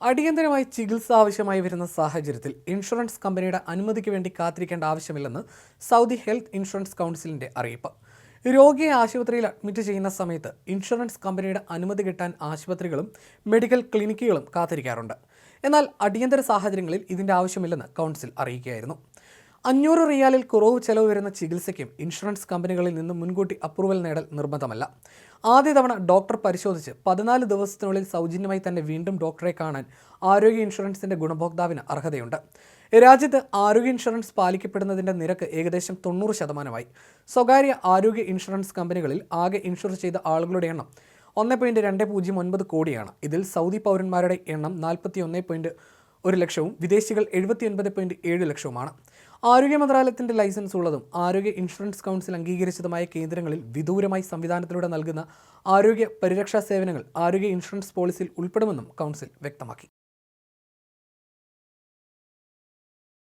അടിയന്തരമായി ചികിത്സ ആവശ്യമായി വരുന്ന സാഹചര്യത്തിൽ ഇൻഷുറൻസ് കമ്പനിയുടെ അനുമതിക്ക് വേണ്ടി കാത്തിരിക്കേണ്ട ആവശ്യമില്ലെന്ന് സൗദി ഹെൽത്ത് ഇൻഷുറൻസ് കൗൺസിലിന്റെ അറിയിപ്പ്. രോഗിയെ ആശുപത്രിയിൽ അഡ്മിറ്റ് ചെയ്യുന്ന സമയത്ത് ഇൻഷുറൻസ് കമ്പനിയുടെ അനുമതി കിട്ടാൻ ആശുപത്രികളും മെഡിക്കൽ ക്ലിനിക്കുകളും കാത്തിരിക്കാറുണ്ട്. എന്നാൽ അടിയന്തര സാഹചര്യങ്ങളിൽ ഇതിന്റെ ആവശ്യമില്ലെന്ന് കൗൺസിൽ അറിയിക്കുകയായിരുന്നു. അഞ്ഞൂറ് റിയാലിൽ കുറവ് ചെലവ് വരുന്ന ചികിത്സയ്ക്കും ഇൻഷുറൻസ് കമ്പനികളിൽ നിന്ന് മുൻകൂട്ടി അപ്രൂവൽ നേടൽ നിർബന്ധമല്ല. ആദ്യ തവണ ഡോക്ടർ പരിശോധിച്ച് പതിനാല് ദിവസത്തിനുള്ളിൽ സൗജന്യമായി തന്നെ വീണ്ടും ഡോക്ടറെ കാണാൻ ആരോഗ്യ ഇൻഷുറൻസിന്റെ ഗുണഭോക്താവിന് അർഹതയുണ്ട്. രാജ്യത്ത് ആരോഗ്യ ഇൻഷുറൻസ് പാലിക്കപ്പെടുന്നതിന്റെ നിരക്ക് ഏകദേശം തൊണ്ണൂറ് ശതമാനമായി. സ്വകാര്യ ആരോഗ്യ ഇൻഷുറൻസ് കമ്പനികളിൽ ആകെ ഇൻഷുർ ചെയ്ത ആളുകളുടെ എണ്ണം ഒന്ന് പോയിന്റ് രണ്ട് പൂജ്യം ഒൻപത് കോടിയാണ്. ഇതിൽ സൗദി പൗരന്മാരുടെ എണ്ണം നാൽപ്പത്തി ഒന്ന് പോയിന്റ് ഒരു ലക്ഷവും വിദേശികൾ എഴുപത്തി ഒൻപത് പോയിന്റ് ഏഴ് ലക്ഷവുമാണ്. ആരോഗ്യ മന്ത്രാലയത്തിന്റെ ലൈസൻസ് ഉള്ളതും ആരോഗ്യ ഇൻഷുറൻസ് കൗൺസിൽ അംഗീകരിച്ചതുമായ കേന്ദ്രങ്ങളിൽ വിദൂരമായി സംവിധാനത്തിലൂടെ നൽകുന്ന ആരോഗ്യ പരിരക്ഷാ സേവനങ്ങൾ ആരോഗ്യ ഇൻഷുറൻസ് പോളിസിയിൽ ഉൾപ്പെടുമെന്നും കൗൺസിൽ വ്യക്തമാക്കി.